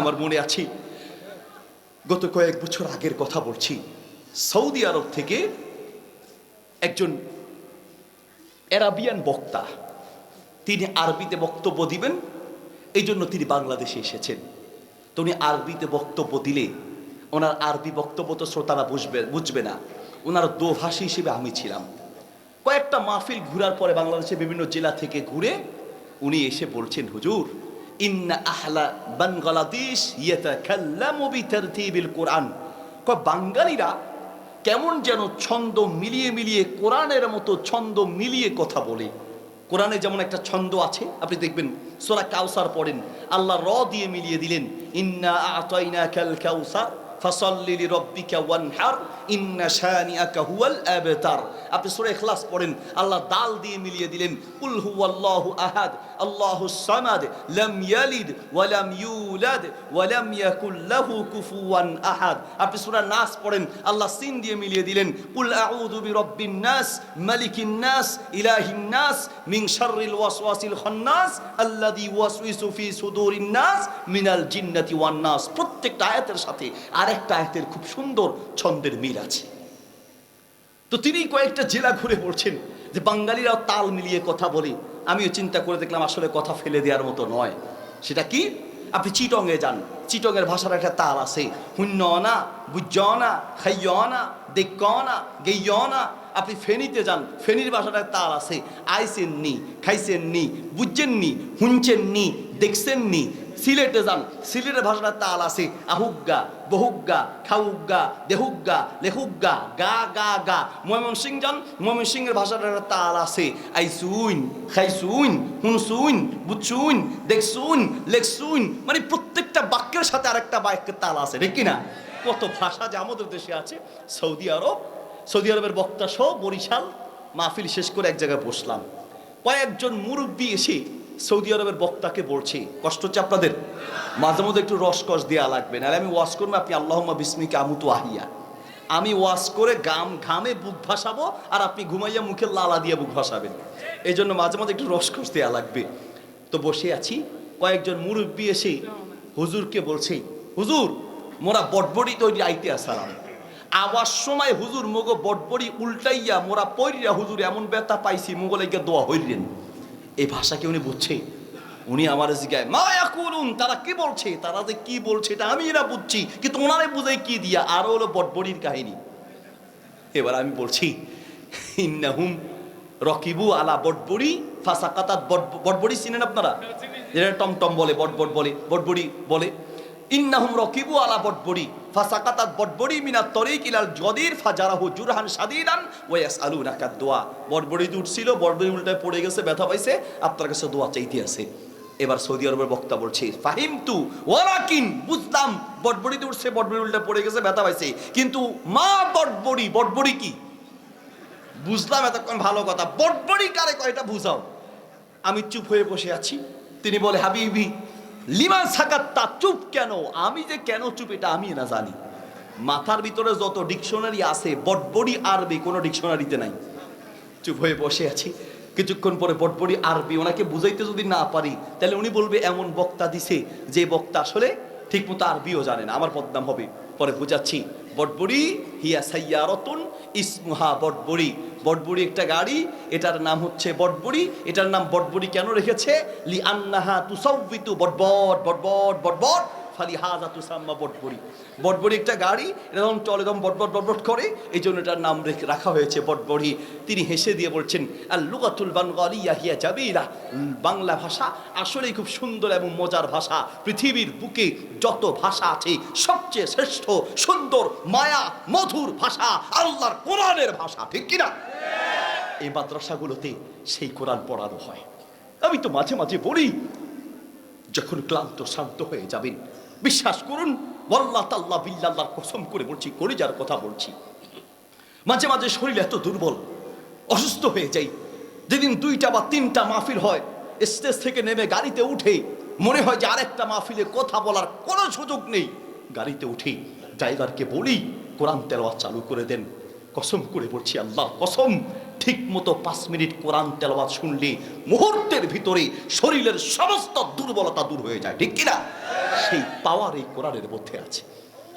আমার মনে আছে। গত কয়েক বছর আগের কথা বলছি। সৌদি আরব থেকে একজন অ্যারাবিয়ান বক্তা, তিনি আরবিতে বক্তব্য দিবেন এই জন্য তিনি বাংলাদেশে এসেছেন। তো উনি আরবিতে বক্তব্য দিলে, ওনার আরবি বক্তব্য তো শ্রোতারা বুঝবে বুঝবে না। ওনার দোভাষী হিসেবে আমি ছিলাম। কয়েকটা মাহফিল ঘুরার পরে বাংলাদেশের বিভিন্ন জেলা থেকে ঘুরে উনি এসে বলছেন, হুজুর ইন্না আহলা বাংলাদেশ ইয়াতাকাল্লামু বিতারতিবিল কোরআন। কয়, বাঙালিরা কেমন যেন ছন্দ মিলিয়ে মিলিয়ে কোরআনের মতো ছন্দ মিলিয়ে কথা বলে। কোরআনে যেমন একটা ছন্দ আছে, আপনি দেখবেন সোরা কাউসার পড়েন, আল্লাহ র দিয়ে মিলিয়ে দিলেন, ইন্না আতাইনা কাল কাউসার ফাসাল্লি লিরাব্বিকা ওয়ানহার ইন্না শানিআকা হুয়াল আবতার আপনি সূরা ইখলাস পড়েন, আল্লাহ দাল দিয়ে মিলিয়ে দিলেন, কুল হুয়াল্লাহু আহাদ আল্লাহুস সামাদ, লাম ইয়ালিদ ওয়া লাম ইউলাদ ওয়া লাম ইয়াকুল লাহু কুফুয়ান আহাদ। আপনি সূরা নাস পড়েন, আল্লাহ সিন দিয়ে মিলিয়ে দিলেন, কুল আউযু বিরাব্বিন নাস, মালিকিন নাস, ইলাহিন নাস, মিন শাররিল ওয়াসওয়াসিল খান্নাস, আল্লাযী ওয়াসউইসু ফি সুদুরিন নাস মিনাল জিন্নাতি ওয়ান নাস। প্রত্যেকটা আয়াতের সাথে আরেকটা আয়াতের খুব সুন্দর ছন্দের মিল আছে। তো তিনি কয়েকটা জেলা ঘুরে পড়ছেন যে বাঙালিরাও তাল মিলিয়ে কথা বলে। আমিও চিন্তা করে দেখলাম আসলে কথা ফেলে দেওয়ার মতো নয়। সেটা কি? আপনি চিটংয়ে যান। চিটংয়ের ভাষার একটা তাল আছে। হুন্য না বুঝ না খাইয় না দেখ না গেয় না আপনি ফেনীতে যান। ফেনীর ভাষাটার তাল আছে। আইসেন নি, খাইছেন নি, বুঝছেন নি, হুনছেন নি দেখছেন নি সিলেটে যান। সিলেটের ভাষাটা তাল আছে। আহুগ্গা বহুগ্গা খাউগ্গা দেহুগ্গা লেহুগ্গা গা গা গা। ময়মনসিং যান ময়মন ময়মনসিংহের ভাষাটার একটা তাল আছে। আইসুইন, খাইসুইন, হুনসুইন বুঝছুইন দেখছুইন লেখসুইন। মানে প্রত্যেকটা বাক্যের সাথে আরেকটা বাক্যের তাল আছে, ঠিক কিনা? কত ভাষা যে আমাদের দেশে আছে। সৌদি আরব, সৌদি আরবের বক্তা সহ বরিশাল, মাহফিল শেষ করে এক জায়গায় বসলাম। কয়েকজন মুরব্বী এসে সৌদি আরবের বক্তাকে বলছি, কষ্ট হচ্ছে আপনাদের? মাঝে মধ্যে একটু রসকস দেওয়া লাগবে, নাহলে আমি ওয়াশ করব, আপনি আল্লাহম্মা বিস্মিকে আমুতু আহিয়া। আমি ওয়াশ করে গাম, ঘামে বুক ভাসাবো, আর আপনি ঘুমাইয়া মুখে লালা দিয়ে বুক ভাসাবেন। এই জন্য মাঝে মধ্যে একটু রসকস দেওয়া লাগবে। তো বসে আছি, কয়েকজন মুরব্বী এসে হুজুরকে বলছে, হুজুর, মোরা বটবড়ি তৈরি আইতে আসালাম। আবার সময় হুজুর মগো বটবড়ি উল্টাইয়া মোরা পইরিয়া হুজুর এমন ব্যথা পাইছি মোগলাইকে দোয়া হইলেন এই ভাষাকে উনি বুঝছে। উনি আমার জিজ্ঞায় মায়া করুন তারা কি বলছে? তারা যে কি বলছে এটা আমি এরা বুঝছি, কিন্তু ওনারে বুঝে কি দিয়া? আরও হলো বটবড়ির কাহিনী। এবার আমি বলছি, ইন্নাহুম রকিবু আলা বটবড়ি ফাসাকাতাত বট- বটবড়ি চিনেন আপনারা? যেটা টমটম বলে বটবট বলে, বটবড়ি বলে। ইন্নাহুম রকিবু আলা বটবড়ি, ফাসাকাতাত বটবড়ি মিনাত তরিক ইলাল জদির ফাজারাহু জুরহান শাদীদান ওয়া ইয়াসআলুনাকা দোয়া। বটবড়ি উঠছিল, বটবড়ি উল্টায় পড়ে গেছে, ব্যথা পাইছে, আপনার কাছে দোয়া চাইতে আছে। এবার সৌদি আরবের বক্তা বলছে ফাহিম তু ওয়ালাকিন বুঝতাম বটবড়িতে উঠছে, বটবড়ি উল্টা পড়ে গেছে, ব্যথা পাইছে। কিন্তু মা বটবড়ি বটবড়ি কি? বুঝলাম এতক্ষণ ভালো কথা। বটবড়ি কারে কয়টা বুঝাও। আমি চুপ হয়ে বসে আছি। তিনি বলে, হাবিবি লিমান সাকাত্তা, চুপ কেন? আমি যে কেন চুপ, এটা আমি না জানি। মাথার ভিতরে যত ডিকশনারি আছে, বটবড়ি আরবি, কোনো ডিকশনারিতে নাই। চুপ হয়ে বসে আছি। কিছুক্ষণ পরে বটবড়ি আরবি, ওনাকে বুঝাইতে যদি না পারি, তাহলে উনি বলবে, এমন বক্তা দিছে, যে বক্তা আসলে ঠিক মতো আরবিও জানে না। আমার বদনাম হবে। পরে বুঝাচ্ছি, বটবড়ি হিয়া সাইয়া রতন ইসমুহা বটবড়ি। বটবড়ি একটা গাড়ি, এটার নাম হচ্ছে বটবড়ি। এটার নাম বটবড়ি কেন রেখেছে? লি আন্নাহা তুসাউবিতু বটবট বটবট বটবট। ফালি হাজা তুসাম্মা বটবড়ি। বটবড়ি একটা গাড়ি এটা যখন চলে তখন বটবট বটবট করে এই জন্য এটার নাম রেখে রাখা হয়েছে বটবড়ি। তিনি হেসে দিয়ে বলছেন আর লুগাতুল বাঙ্গালি ইয়াহিয়া জাবিরা বাংলা ভাষা আসলেই খুব সুন্দর এবং মজার ভাষা। পৃথিবীর বুকে যত ভাষা আছে সবচেয়ে শ্রেষ্ঠ সুন্দর মায়া মধুর ভাষা আল্লাহর কোরআনের ভাষা ঠিক কিনা? এই মাদ্রাসাগুলোতে সেই কোরআন পড়ানো হয়। আমি তো মাঝে মাঝে বলি যখন ক্লান্ত শান্ত হয়ে যাবেন বিশ্বাস করুন, ওয়াল্লাহ তাল্লাহ বিল্লাল্লাহর কসম করে বলছি, কলিজার কথা বলছি। মাঝে মাঝে শরীর এত দুর্বল, অসুস্থ হয়ে যাই। যেদিন দুইটা বা তিনটা মাহফিল হয়, স্টেজ থেকে নেমে গাড়িতে উঠে মনে হয় যে আরেকটা মাহফিলে কথা বলার কোনো সুযোগ নেই। গাড়িতে উঠে ড্রাইভারকে বলি, কোরআন তেলাওয়াত চালু করে দেন। কসম করে বলছি, আল্লাহ, কসম। ঠিক মতো পাঁচ মিনিট কোরআন তেলবাদ শুনলে মুহূর্তের ভিতরে শরীরের সমস্ত দুর্বলতা দূর হয়ে যায়, ঠিক কিনা? সেই পাওয়ার এই কোরআনের মধ্যে আছে।